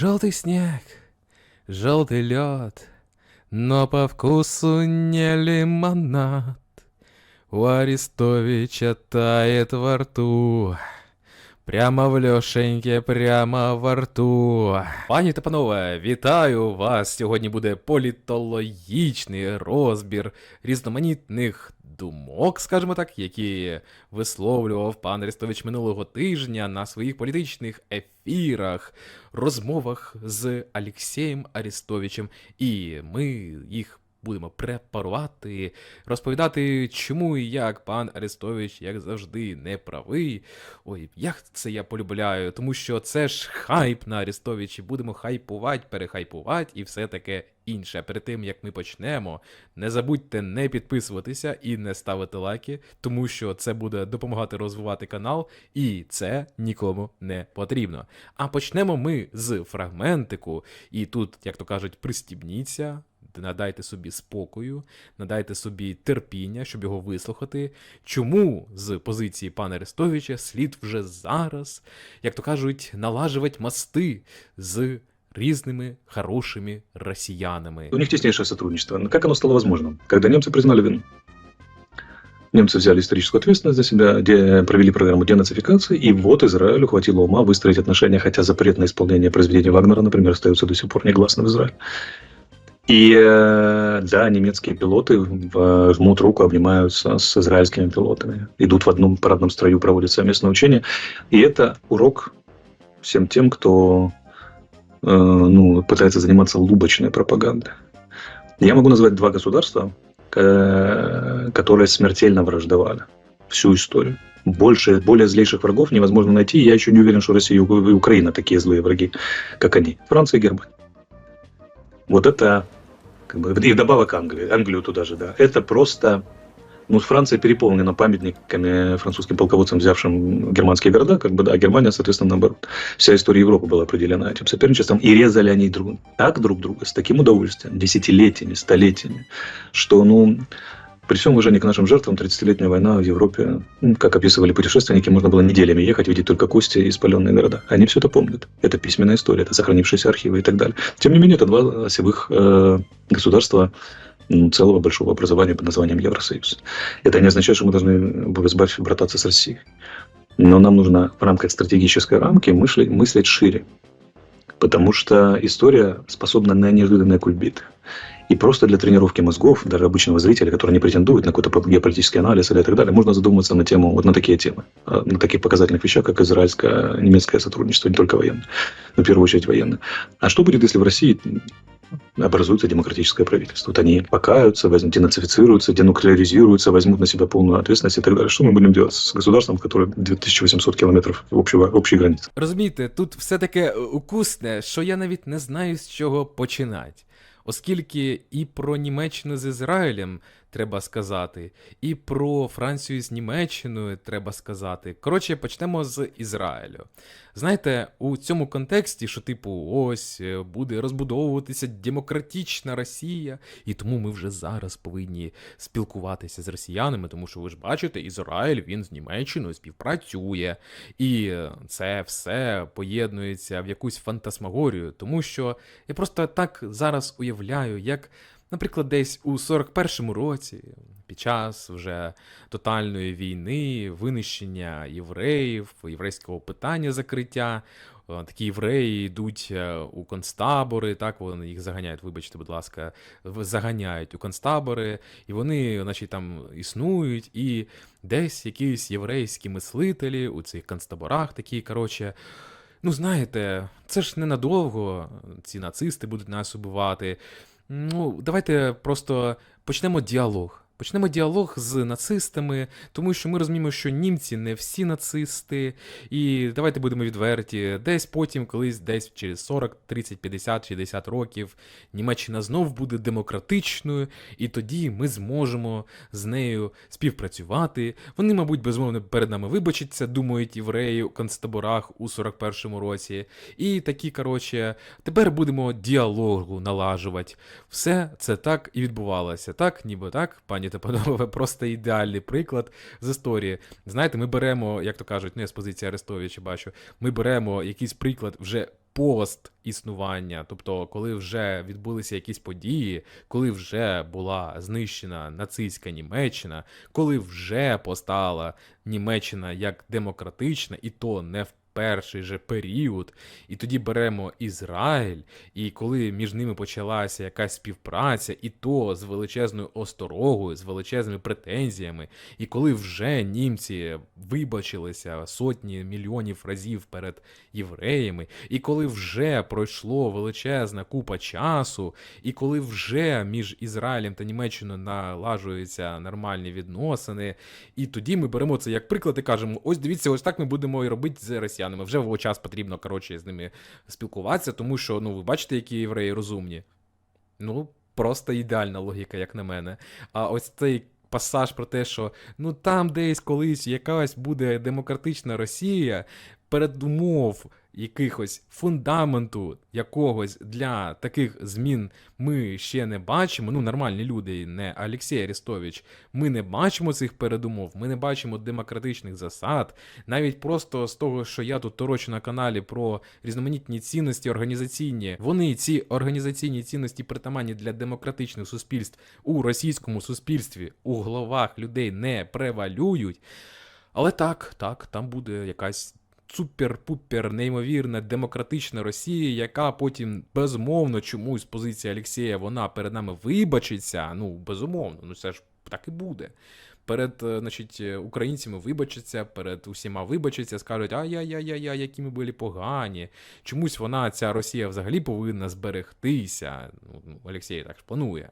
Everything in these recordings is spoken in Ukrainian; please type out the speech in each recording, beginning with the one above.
Желтый снег, желтый лед, но по вкусу не лимонад. У Арестовича тает во рту. Прямо в льошеньке, прямо во рту. Пані та панове, вітаю вас! Сьогодні буде політологічний розбір різноманітних думок, скажімо так, які висловлював пан Арестович минулого тижня на своїх політичних ефірах, розмовах з Алексієм Арестовичем. І ми їх будемо препарувати, розповідати, чому і як пан Арестович, як завжди, не правий. Ой, як це я полюбляю, тому що це ж хайп на Арестовичі. Будемо хайпувати, перехайпувати і все таке інше. Перед тим як ми почнемо, не забудьте не підписуватися і не ставити лайки, тому що це буде допомагати розвивати канал, і це нікому не потрібно. А почнемо ми з фрагментику, і тут, як то кажуть, пристібніться Надайте собі спокою, надайте собі терпіння, щоб його вислухати. Чому з позиції пана Арестовича слід вже зараз, як то кажуть, налажувати мости з різними хорошими росіянами. У них теснейшее сотрудничество. Но как оно стало возможным? Когда немцы признали вину. Немцы взяли историческую ответственность за себя, де провели программу денацификации, и вот Израилю хватило ума выстроить отношения, хотя запрет на исполнение произведений Вагнера, например, остается до сих пор негласно в Израиле. И э, да, немецкие пилоты жмут руку, обнимаются с израильскими пилотами, идут в одном парадном строю, проводят совместное учение. И это урок всем тем, кто э, ну, пытается заниматься лубочной пропагандой. Я могу назвать два государства, э, которые смертельно враждовали всю историю. Больше, более злейших врагов невозможно найти. Я еще не уверен, что Россия и Украина такие злые враги, как они. Франция и Германия. Вот это, как бы, и вдобавок Англия, Англию туда же, да. Это просто, ну, Франция переполнена памятниками французским полководцам, взявшим германские города, как бы, да, а Германия, соответственно, наоборот. Вся история Европы была определена этим соперничеством, и резали они друг, так друг друга, с таким удовольствием, десятилетиями, столетиями, что, ну, при всем уважении к нашим жертвам, 30-летняя война в Европе, как описывали путешественники, можно было неделями ехать, видеть только кости и спаленные города. Они все это помнят. Это письменная история, это сохранившиеся архивы и так далее. Тем не менее, это два осевых э, государства целого большого образования под названием Евросоюз. Это не означает, что мы должны Богосбавь брататься с Россией. Но нам нужно в рамках стратегической рамки мыслить, мыслить шире. Потому что история способна на неожиданные кульбиты. И просто для тренировки мозгов, даже обычного зрителя, который не претендует на какой-то геополитический анализ или так далее, можно задуматься на тему, вот на такие темы, а, на таких показательных вещах, как израильско-немецкое сотрудничество, не только военное, но в первую очередь военное. А что будет, если в России образуется демократическое правительство? Вот они покаются, возьмут, денацифицируются, денуклеаризируются, возьмут на себя полную ответственность и так далее. Что мы будем делать с государством, в которое 2800 километров общего, общей границы? Розумієте, тут все таке е, укусне, що я навіть не знаю, з чого починати. Оскільки і про Німеччину з Ізраїлем треба сказати, і про Францію з Німеччиною треба сказати. Коротше, почнемо з Ізраїлю. Знаєте, у цьому контексті, що, типу, ось е, буде розбудовуватися демократична Росія, і тому ми вже зараз повинні спілкуватися з росіянами, тому що ви ж бачите, Ізраїль він з Німеччиною співпрацює, і це все поєднується в якусь фантасмагорію, тому що я просто так зараз уявляю, як, наприклад, десь у 41-му році, під час вже тотальної війни, винищення євреїв, єврейського питання закриття. е, Такі євреї йдуть е, у концтабори, так вони їх заганяють, вибачте, будь ласка, заганяють у концтабори, і вони, значить, там існують, і десь якісь єврейські мислителі у цих концтаборах такі, коротше. Ну, знаєте, це ж ненадовго, ці нацисти будуть нас убивати. Ну, давайте просто почнемо діалог. Почнемо діалог з нацистами, тому що ми розуміємо, що німці не всі нацисти, і давайте будемо відверті. Десь потім, колись, десь через 40, 30, 50, 60 років Німеччина знов буде демократичною, і тоді ми зможемо з нею співпрацювати. Вони, мабуть, безумовно перед нами вибачаться, думають євреї у концтаборах у 41-му році. І такі, коротше, тепер будемо діалогу налажувати. Все це так і відбувалося. Так, ніби так, пані та панове, просто ідеальний приклад з історії. Знаєте, ми беремо, як то кажуть, не з позиції Арестовича бачу, ми беремо якийсь приклад вже пост існування, тобто, коли вже відбулися якісь події, коли вже була знищена нацистська Німеччина, коли вже постала Німеччина як демократична, і то не в перший же період, і тоді беремо Ізраїль, і коли між ними почалася якась співпраця, і то з величезною осторогою, з величезними претензіями, і коли вже німці вибачилися сотні мільйонів разів перед євреями, і коли вже пройшло величезна купа часу, і коли вже між Ізраїлем та Німеччиною налажуються нормальні відносини, і тоді ми беремо це як приклад і кажемо: ось дивіться, ось так ми будемо і робити з росіянами. Вже в час потрібно коротше з ними спілкуватися, тому що ну ви бачите, які євреї розумні. Ну, просто ідеальна логіка, як на мене. А ось цей пасаж про те, що ну там десь колись якась буде демократична Росія, передумов якихось фундаменту якогось для таких змін ми ще не бачимо. Ну, нормальні люди, не Олексій Арестович. Ми не бачимо цих передумов, ми не бачимо демократичних засад. Навіть просто з того, що я тут торочу на каналі про різноманітні цінності організаційні, вони ці організаційні цінності притаманні для демократичних суспільств у російському суспільстві у головах людей не превалюють. Але так, так, там буде якась супер-пупер неймовірна демократична Росія, яка потім безумовно чомусь позиція Олексія вона перед нами вибачиться. Ну, безумовно, ну це ж так і буде. Перед е, значить, е, українцями вибачиться, перед усіма вибачиться, скажуть, ай-яй-яй-яй, які ми були погані. Чомусь вона, ця Росія, взагалі повинна зберегтися. Ну, Олексій так ж планує.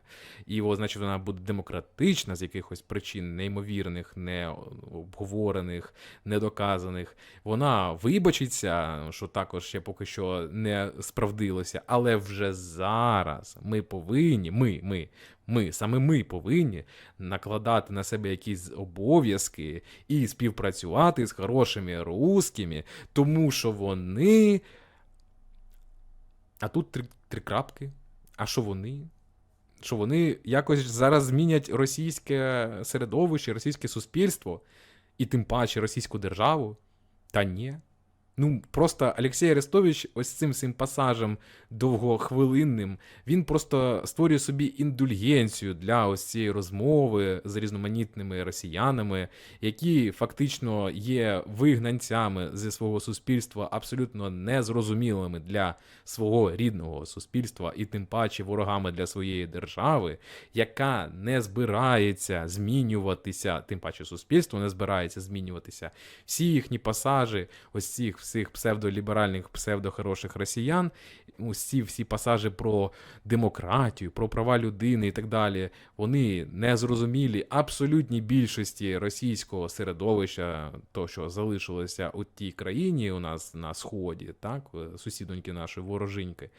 І, о, значить, вона буде демократична з якихось причин неймовірних, необговорених, недоказаних. Вона вибачиться, що також ще поки що не справдилося, але вже зараз ми повинні, ми, ми, ми, саме ми повинні накладати на себе якісь обов'язки і співпрацювати з хорошими русскими, тому що вони. А тут три, три крапки. А що вони? Що вони якось зараз змінять російське середовище, російське суспільство, і тим паче російську державу? Та ні. Ну, просто Олексій Арестович ось цим цим пасажем довгохвилинним, він просто створює собі індульгенцію для ось цієї розмови з різноманітними росіянами, які фактично є вигнанцями зі свого суспільства, абсолютно незрозумілими для свого рідного суспільства, і тим паче ворогами для своєї держави, яка не збирається змінюватися, тим паче суспільство не збирається змінюватися. Всі їхні пасажі, ось цих всіх псевдоліберальних, псевдохороших росіян, ці всі пасажі про демократію, про права людини і так далі, вони не зрозумілі абсолютній більшості російського середовища, то що залишилося у тій країні у нас на сході, так, сусідоньки нашої ворожиньки.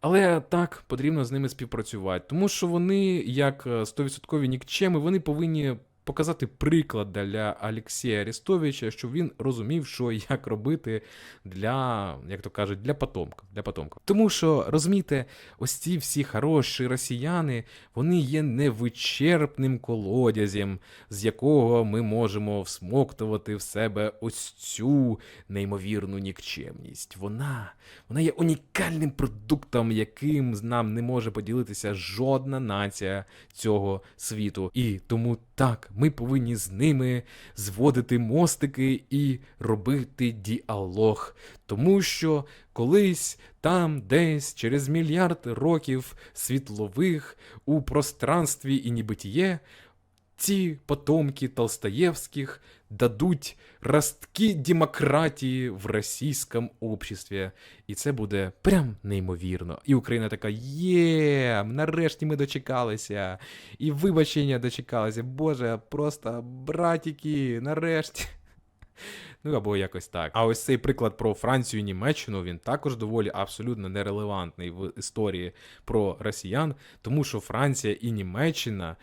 Але так, потрібно з ними співпрацювати, тому що вони, як 100% нікчеми, вони повинні показати приклад для Олексія Арестовича, щоб він розумів, що як робити для, як то кажуть, для потомка. Для потомка. Тому що, розумієте, ось ці всі хороші росіяни, вони є невичерпним колодязем, з якого ми можемо всмоктувати в себе ось цю неймовірну нікчемність. Вона, вона є унікальним продуктом, яким нам не може поділитися жодна нація цього світу. І тому так, ми повинні з ними зводити мостики і робити діалог. Тому що колись там, десь через мільярд років світлових у пространстві і нібитіє, ці потомки Толстоєвських дадуть ростки демократії в російському обществі. І це буде прям неймовірно. І Україна така: є, нарешті ми дочекалися. І вибачення дочекалися. Боже, просто братіки, нарешті. Ну або якось так. А ось цей приклад про Францію і Німеччину він також доволі абсолютно нерелевантний в історії про росіян, тому що Франція і Німеччина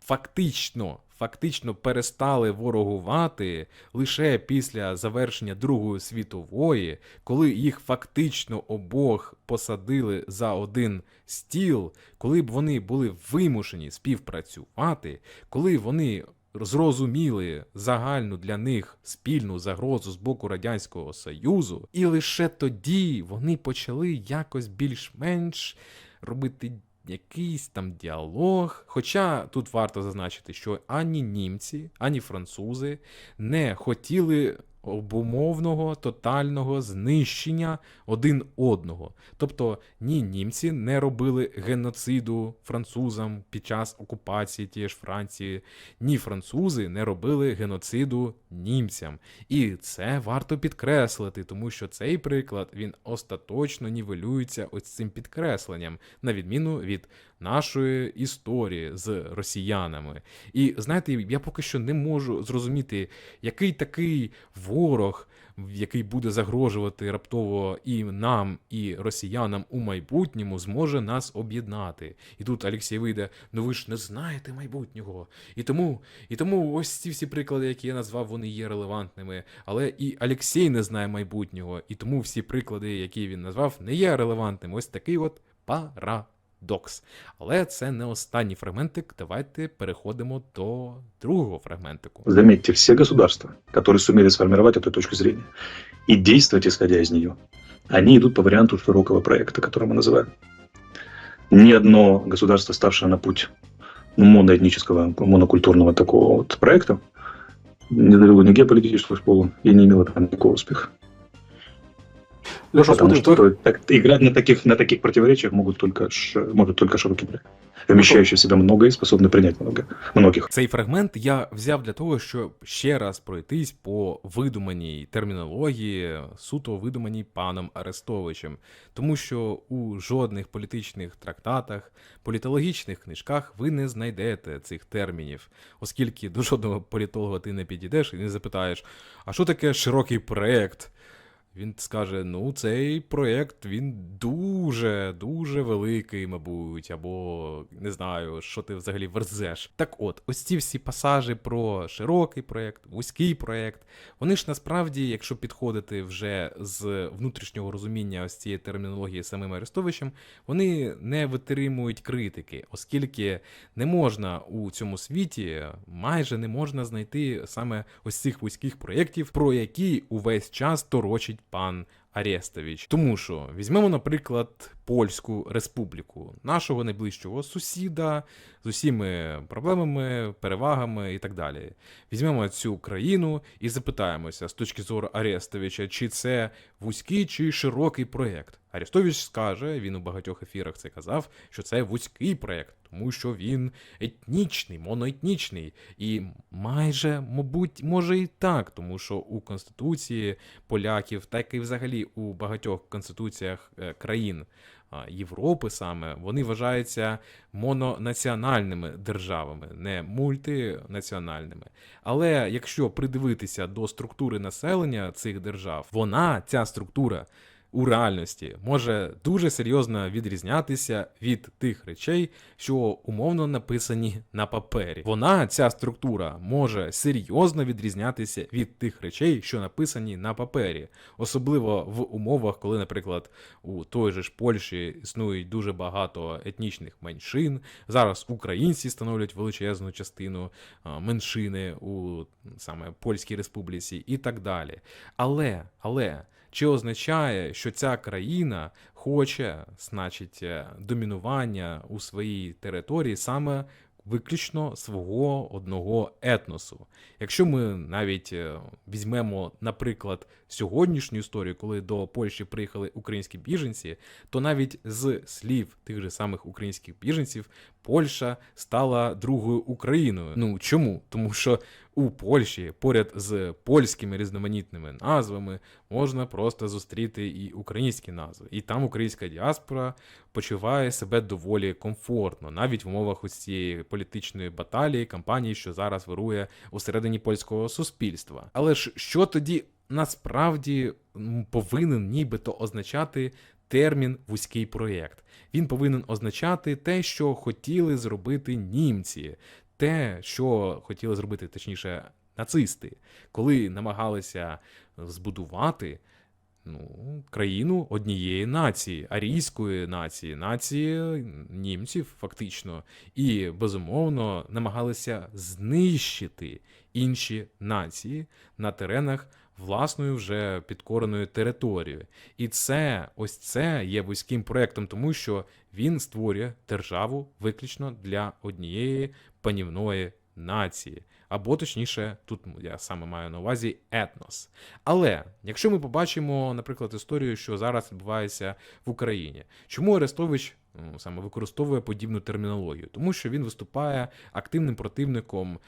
фактично. Фактично перестали ворогувати лише після завершення Другої світової, коли їх фактично обох посадили за один стіл, коли б вони були вимушені співпрацювати, коли вони зрозуміли загальну для них спільну загрозу з боку Радянського Союзу, і лише тоді вони почали якось більш-менш робити якийсь там діалог. Хоча тут варто зазначити, що ані німці, ані французи не хотіли обумовного тотального знищення один одного. Тобто ні німці не робили геноциду французам під час окупації тієї ж Франції, ні французи не робили геноциду німцям. І це варто підкреслити, тому що цей приклад він остаточно нівелюється ось цим підкресленням, на відміну від нашої історії з росіянами. І знаєте, я поки що не можу зрозуміти, який такий ворог, який буде загрожувати раптово і нам, і росіянам у майбутньому, зможе нас об'єднати. І тут Олексій вийде: ну ви ж не знаєте майбутнього. І тому, і тому ось ці всі приклади, які я назвав, вони є релевантними. Але і Олексій не знає майбутнього, і тому всі приклади, які він назвав, не є релевантними. Ось такий от парадокс. Але це не останній фрагментик. Давайте переходимо до другого фрагментику. Заметьте, все государства, которые сумели сформировать эту точку зрения и действовать исходя из нее, они идут по варианту широкого проекта, который мы называем. Ни одно государство, ставшее на путь ну, моноэтнического, монокультурного такого вот проекта, не довело ни геополитическую школу и не имело там никакого успеха. Леша, Потому смотри, что так, играть на таких, на таких противоречиях могут только, ш- может только широкий проект, вмещающий в себя многое и способный принять много, многих. Цей фрагмент я взяв для того, щоб ще раз пройтись по видуманій термінології, суто видуманій паном Арестовичем, тому що у жодних політичних трактатах, політологічних книжках ви не знайдете цих термінів, оскільки до жодного політолога ти не підійдеш і не запитаєш, а що таке широкий проєкт? Він скаже: ну, цей проєкт він дуже, дуже великий, мабуть, або не знаю, що ти взагалі верзеш. Так от, ось ці всі пасажі про широкий проєкт, вузький проєкт, вони ж насправді, якщо підходити вже з внутрішнього розуміння ось цієї термінології самим Арестовичем, вони не витримують критики, оскільки не можна у цьому світі, майже не можна знайти саме ось цих вузьких проєктів, про які увесь час торочить пан Арестович. Тому що візьмемо, наприклад, Польську республіку, нашого найближчого сусіда з усіми проблемами, перевагами і так далі. Візьмемо цю країну і запитаємося з точки зору Арестовича, чи це вузький чи широкий проєкт. Арестович скаже, він у багатьох ефірах це казав, що це вузький проєкт, тому що він етнічний, моноетнічний. І майже, мабуть, може і так, тому що у Конституції поляків, так і взагалі у багатьох конституціях е, країн Європи саме, вони вважаються мононаціональними державами, не мультинаціональними. Але якщо придивитися до структури населення цих держав, вона, ця структура, у реальності може дуже серйозно відрізнятися від тих речей, що умовно написані на папері. Вона, ця структура, може серйозно відрізнятися від тих речей, що написані на папері, особливо в умовах, коли, наприклад, у той же ж Польщі існують дуже багато етнічних меншин. Зараз українці становлять величезну частину меншини у саме Польській Республіці і так далі. Але, але. Чи означає, що ця країна хоче, значить, е, домінування у своїй території саме виключно свого одного етносу? Якщо ми навіть е, візьмемо, наприклад, сьогоднішню історію, коли до Польщі приїхали українські біженці, то навіть з слів тих же самих українських біженців Польща стала другою Україною. Ну чому? Тому що у Польщі поряд з польськими різноманітними назвами можна просто зустріти і українські назви. І там українська діаспора почуває себе доволі комфортно, навіть в умовах ось цієї політичної баталії, кампанії, що зараз вирує усередині польського суспільства. Але ж що тоді насправді повинен нібито означати термін вузький проєкт? Він повинен означати те, що хотіли зробити німці, те, що хотіли зробити, точніше, нацисти, коли намагалися збудувати ну, країну однієї нації, арійської нації, нації німців, фактично, і безумовно намагалися знищити інші нації на теренах власною вже підкореної території. І це ось це є вузьким проектом, тому що він створює державу виключно для однієї панівної нації. Або точніше, тут я саме маю на увазі етнос. Але якщо ми побачимо, наприклад, історію, що зараз відбувається в Україні, чому Арестович саме використовує подібну термінологію? Тому що він виступає активним противником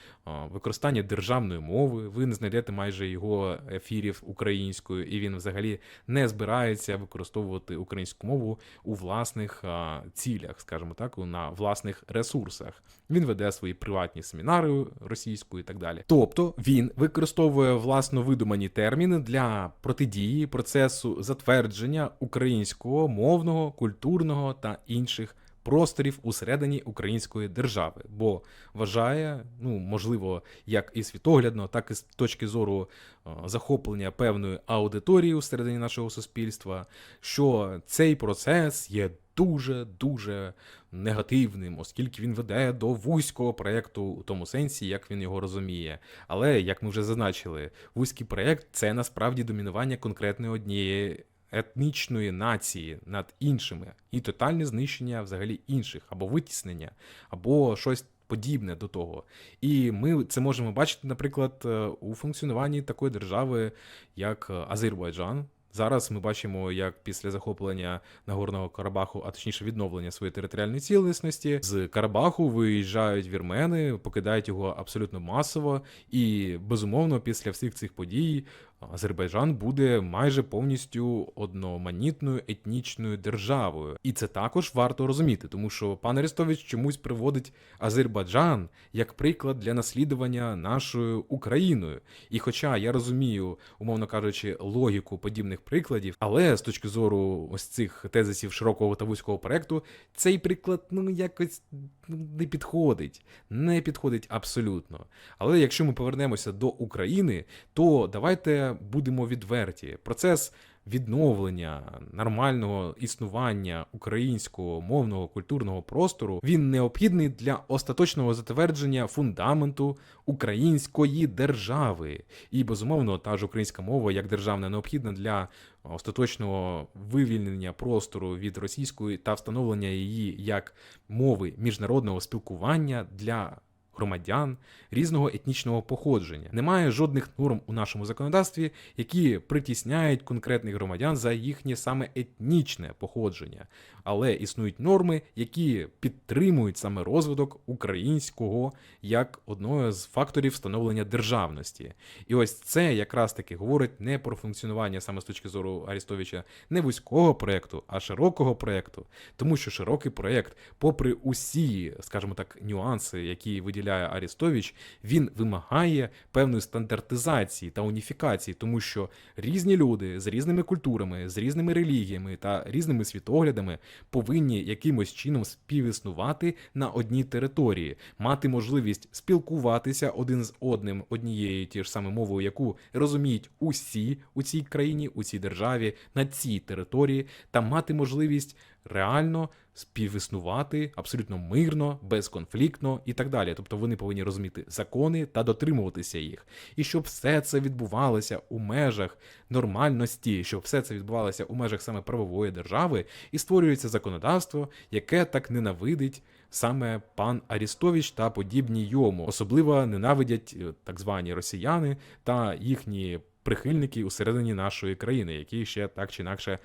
використання державної мови. Ви не знайдете майже його ефірів українською, і він взагалі не збирається використовувати українську мову у власних цілях, скажімо так, на власних ресурсах. Він веде свої приватні семінари російською і так далі. Тобто він використовує власно видумані терміни для протидії процесу затвердження українського мовного, культурного та інших просторів усередині української держави, бо вважає, ну можливо, як і світоглядно, так і з точки зору е, захоплення певної аудиторії усередині нашого суспільства, що цей процес є дуже дуже негативним, оскільки він веде до вузького проєкту у тому сенсі, як він його розуміє. Але як ми вже зазначили, вузький проєкт це насправді домінування конкретної однієї. Етнічної нації над іншими і тотальне знищення взагалі інших, або витіснення, або щось подібне до того. І ми це можемо бачити, наприклад, е, у функціонуванні такої держави, як е, Азербайджан. Зараз ми бачимо, як після захоплення Нагорного Карабаху, а точніше відновлення своєї територіальної цілісності, з Карабаху виїжджають вірмени, покидають його абсолютно масово, і безумовно, після всіх цих подій Азербайджан буде майже повністю одноманітною етнічною державою. І це також варто розуміти, тому що пан Арестович чомусь приводить Азербайджан як приклад для наслідування нашою Україною. І хоча я розумію, умовно кажучи, логіку подібних прикладів, але з точки зору ось цих тезисів широкого та вузького проекту, цей приклад ну якось ну, не підходить. Не підходить абсолютно. Але якщо ми повернемося до України, то давайте будемо відверті. Процес відновлення нормального існування українського мовного культурного простору він необхідний для остаточного затвердження фундаменту української держави. І безумовно, та ж українська мова як державна необхідна для остаточного вивільнення простору від російської та встановлення її як мови міжнародного спілкування для громадян різного етнічного походження. Немає жодних норм у нашому законодавстві, які притісняють конкретних громадян за їхнє саме етнічне походження. Але існують норми, які підтримують саме розвиток українського як одного з факторів встановлення державності. І ось це якраз таки говорить не про функціонування саме з точки зору Арістовича не вузького проєкту, а широкого проєкту. Тому що широкий проєкт, попри усі, скажімо так, нюанси, які виділяє Арістович, він вимагає певної стандартизації та уніфікації, тому що різні люди з різними культурами, з різними релігіями та різними світоглядами повинні якимось чином співіснувати на одній території, мати можливість спілкуватися один з одним однією тією ж саме мовою, яку розуміють усі у цій країні, у цій державі, на цій території, та мати можливість реально співіснувати абсолютно мирно, безконфліктно і так далі. Тобто вони повинні розуміти закони та дотримуватися їх. І щоб все це відбувалося у межах нормальності, щоб все це відбувалося у межах саме правової держави, і створюється законодавство, яке так ненавидить. Саме пан Арістович та подібні йому особливо ненавидять е, так звані росіяни та їхні прихильники усередині нашої країни, які ще так чи інакше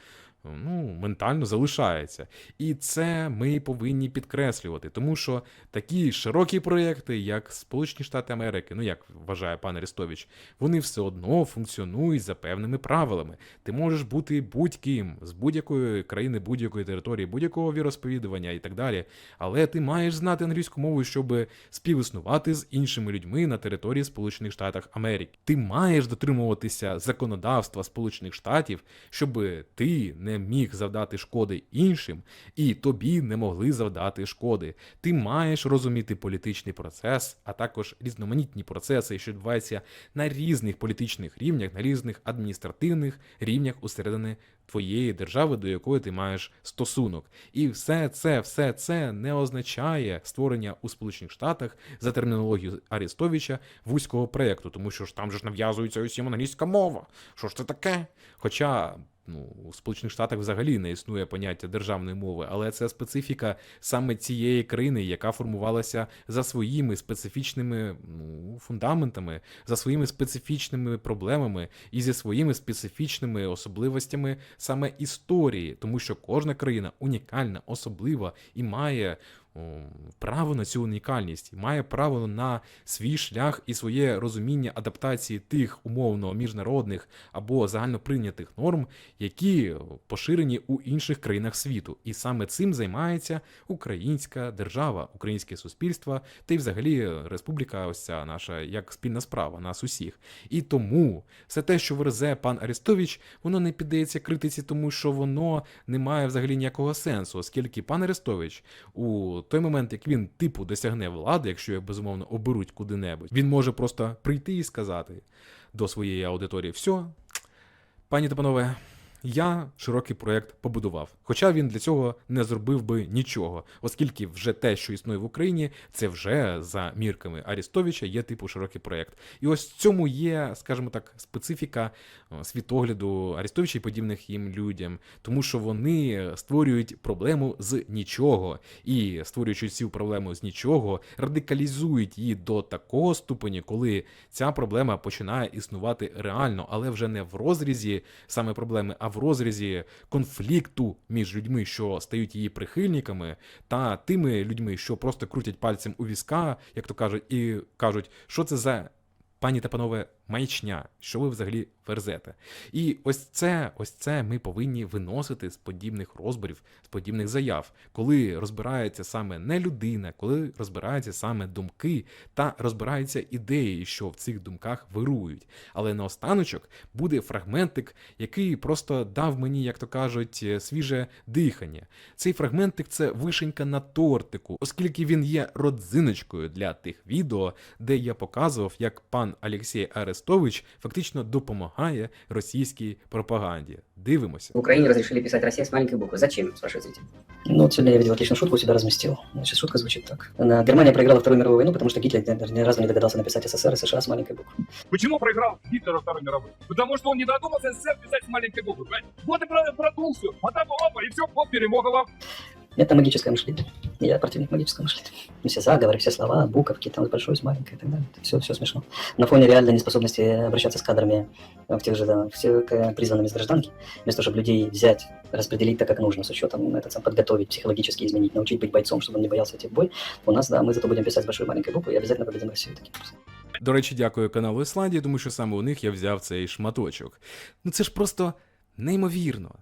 ну, ментально залишаються. І це ми повинні підкреслювати, тому що такі широкі проєкти, як Сполучені Штати Америки, ну як вважає пан Арестович, вони все одно функціонують за певними правилами. Ти можеш бути будь-ким з будь-якої країни, будь-якої території, будь-якого віросповідування і так далі. Але ти маєш знати англійську мову, щоб співіснувати з іншими людьми на території Сполучених Штатів Америки. Ти маєш дотримуватися законодавства Сполучених Штатів, щоб ти не міг завдати шкоди іншим, і тобі не могли завдати шкоди. Ти маєш розуміти політичний процес, а також різноманітні процеси, що відбуваються на різних політичних рівнях, на різних адміністративних рівнях усередини твоєї держави, до якої ти маєш стосунок. І все це, все це не означає створення у Сполучених Штатах за термінологією Арестовича вузького проєкту, тому що ж там же ж нав'язується усім англійська мова. Що ж це таке? Хоча. Ну, у Сполучених Штатах взагалі не існує поняття державної мови, але це специфіка саме цієї країни, яка формувалася за своїми специфічними ну, фундаментами, за своїми специфічними проблемами і зі своїми специфічними особливостями саме історії, тому що кожна країна унікальна, особлива і має право на цю унікальність, має право на свій шлях і своє розуміння адаптації тих умовно міжнародних або загальноприйнятих норм, які поширені у інших країнах світу. І саме цим займається українська держава, українське суспільство та й взагалі республіка, ось ця наша як спільна справа нас усіх. І тому все те, що верзе пан Арестович, воно не піддається критиці, тому що воно не має взагалі ніякого сенсу, оскільки пан Арестович у той момент, як він типу досягне влади, якщо його безумовно оберуть куди-небудь, він може просто прийти і сказати до своєї аудиторії: все, пані та панове. Я широкий проект побудував, хоча він для цього не зробив би нічого, оскільки вже те, що існує в Україні, це вже за мірками Арістовича є типу широкий проект. І ось в цьому є, скажімо так, специфіка світогляду Арістовича і подібних їм людям, тому що вони створюють проблему з нічого, і створюючи цю проблему з нічого, радикалізують її до такого ступені, коли ця проблема починає існувати реально, але вже не в розрізі саме проблеми, а в розрізі конфлікту між людьми, що стають її прихильниками, та тими людьми, що просто крутять пальцем у візка, як то кажуть, і кажуть, що це за пані та панове маячня, що ви взагалі верзете. І ось це, ось це ми повинні виносити з подібних розборів, з подібних заяв, коли розбирається саме не людина, коли розбираються саме думки та розбираються ідеї, що в цих думках вирують. Але наостаночок буде фрагментик, який просто дав мені, як то кажуть, е, свіже дихання. Цей фрагментик це вишенька на тортику, оскільки він є родзиночкою для тих відео, де я показував, як пан Олексій Арестович фактично допомагає російській пропаганді. Дивимося. В Украине разрешили писать «Россия» с маленькой буквы. Зачем, спрашиваете? Ну, вот сегодня я видел отличную шутку, у себя разместил. Значит, шутка звучит так. На- Германия проиграла Вторую мировую войну, потому что Гитлер даже ни разу не догадался написать СССР и США с маленькой буквы. Почему проиграл Гитлер во Второй мировой? Потому что он не додумался СССР писать с маленькой буквы. понимаете? Вот и про- продул все. А там опа, и все, вот перемогло. Это магическое мышление. Я противник магического мышления. Все заговоры, все слова, буковки, там с большой, с маленькой и так далее. Все, все смешно. На фоне реальной неспособности обращаться с кадрами э, в тех же да, все, к- призванными с гражданки, вместо того, чтобы людей взять, распределить так, как нужно, с учетом этот, сам, подготовить, психологически изменить, научить быть бойцом, чтобы он не боялся идти в бой, у нас, да, мы зато будем писать с большой и маленькой буквы и обязательно победим Россию таким образом. До речі, дякую каналу Ісландії, тому що саме у них я взяв цей шматочок. Ну це ж просто неймовірно.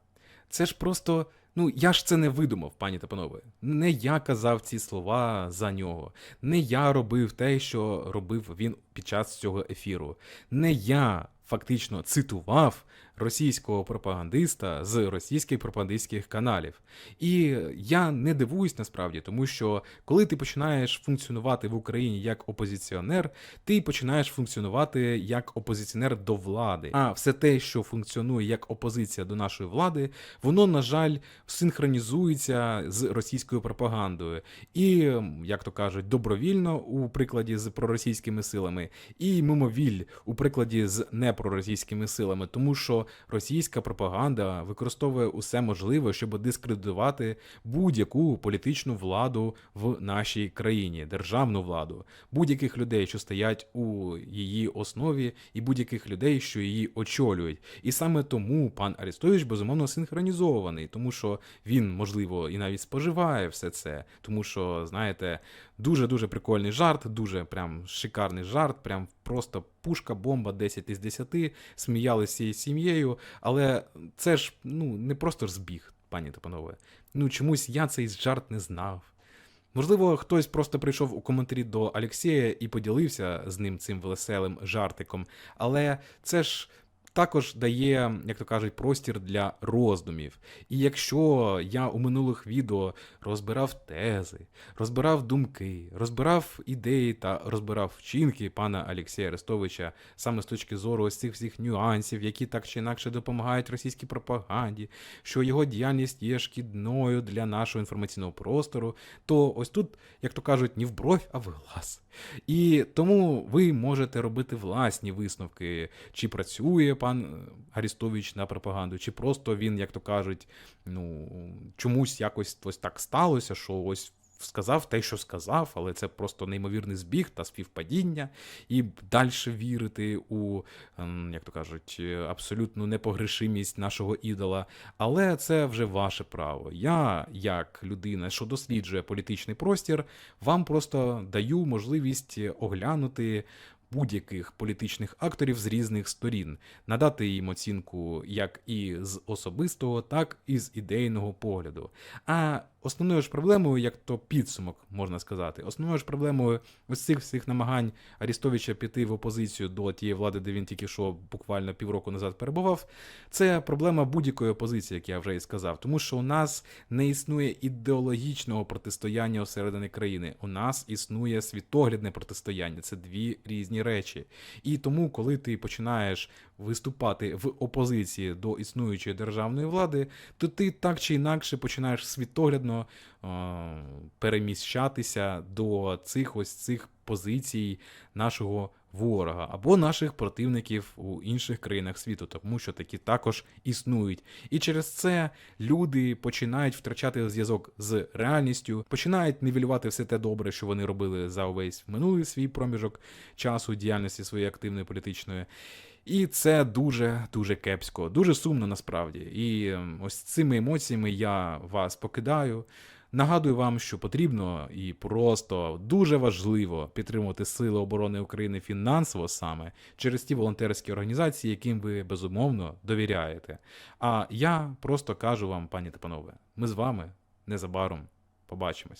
Це ж просто. Ну, я ж це не видумав, пані та панове. Не я казав ці слова за нього. Не я робив те, що робив він під час цього ефіру. Не я фактично цитував російського пропагандиста з російських пропагандистських каналів. І я не дивуюсь насправді, тому що коли ти починаєш функціонувати в Україні як опозиціонер, ти починаєш функціонувати як опозиціонер до влади. А все те, що функціонує як опозиція до нашої влади, воно, на жаль, синхронізується з російською пропагандою. І, як то кажуть, добровільно у прикладі з проросійськими силами, і мимовіль у прикладі з непроросійськими силами, тому що російська пропаганда використовує усе можливе, щоб дискредитувати будь-яку політичну владу в нашій країні, державну владу, будь-яких людей, що стоять у її основі, і будь-яких людей, що її очолюють. І саме тому пан Арестович безумовно синхронізований, тому що він, можливо, і навіть споживає все це, тому що, знаєте, дуже дуже прикольний жарт, дуже прям шикарний жарт, прям просто пушка, бомба 10 із 10, сміялися цією сім'єю, але це ж ну не просто збіг, пані та панове. Ну чомусь я цей жарт не знав. Можливо, хтось просто прийшов у коментарі до Алексія і поділився з ним цим веселим жартиком, але це ж також дає, як то кажуть, простір для роздумів. І якщо я у минулих відео розбирав тези, розбирав думки, розбирав ідеї та розбирав вчинки пана Олексія Арестовича саме з точки зору ось цих всіх нюансів, які так чи інакше допомагають російській пропаганді, що його діяльність є шкідною для нашого інформаційного простору, то ось тут, як то кажуть, не в бровь, а в глаз. І тому ви можете робити власні висновки, чи працює пан Арістович на пропаганду, чи просто він, як то кажуть, ну чомусь якось ось так сталося, що ось. Сказав те, що сказав, але це просто неймовірний збіг та співпадіння, і далі вірити у, ем, як то кажуть, абсолютну непогрешимість нашого ідола. Але це вже ваше право. Я, як людина, що досліджує політичний простір, вам просто даю можливість оглянути будь-яких політичних акторів з різних сторін, надати їм оцінку як і з особистого, так і з ідейного погляду. А основною ж проблемою, як то підсумок можна сказати, основною ж проблемою ось цих всіх намагань Арістовича піти в опозицію до тієї влади, де він тільки що буквально півроку назад перебував, це проблема будь-якої опозиції, як я вже і сказав, тому що у нас не існує ідеологічного протистояння всередині країни. У нас існує світоглядне протистояння. Це дві різні речі. І тому, коли ти починаєш виступати в опозиції до існуючої державної влади, то ти так чи інакше починаєш світоглядно е, переміщатися до цих ось цих позицій нашого ворога або наших противників у інших країнах світу, тому що такі також існують. І через це люди починають втрачати зв'язок з реальністю, починають нівелювати все те добре, що вони робили за увесь минулий свій проміжок часу діяльності своєї активної політичної. І це дуже дуже кепсько, дуже сумно насправді. І ем, ось цими емоціями я вас покидаю. Нагадую вам, що потрібно і просто дуже важливо підтримувати Сили оборони України фінансово саме через ті волонтерські організації, яким ви безумовно довіряєте. А я просто кажу вам, пані та панове, ми з вами незабаром побачимось.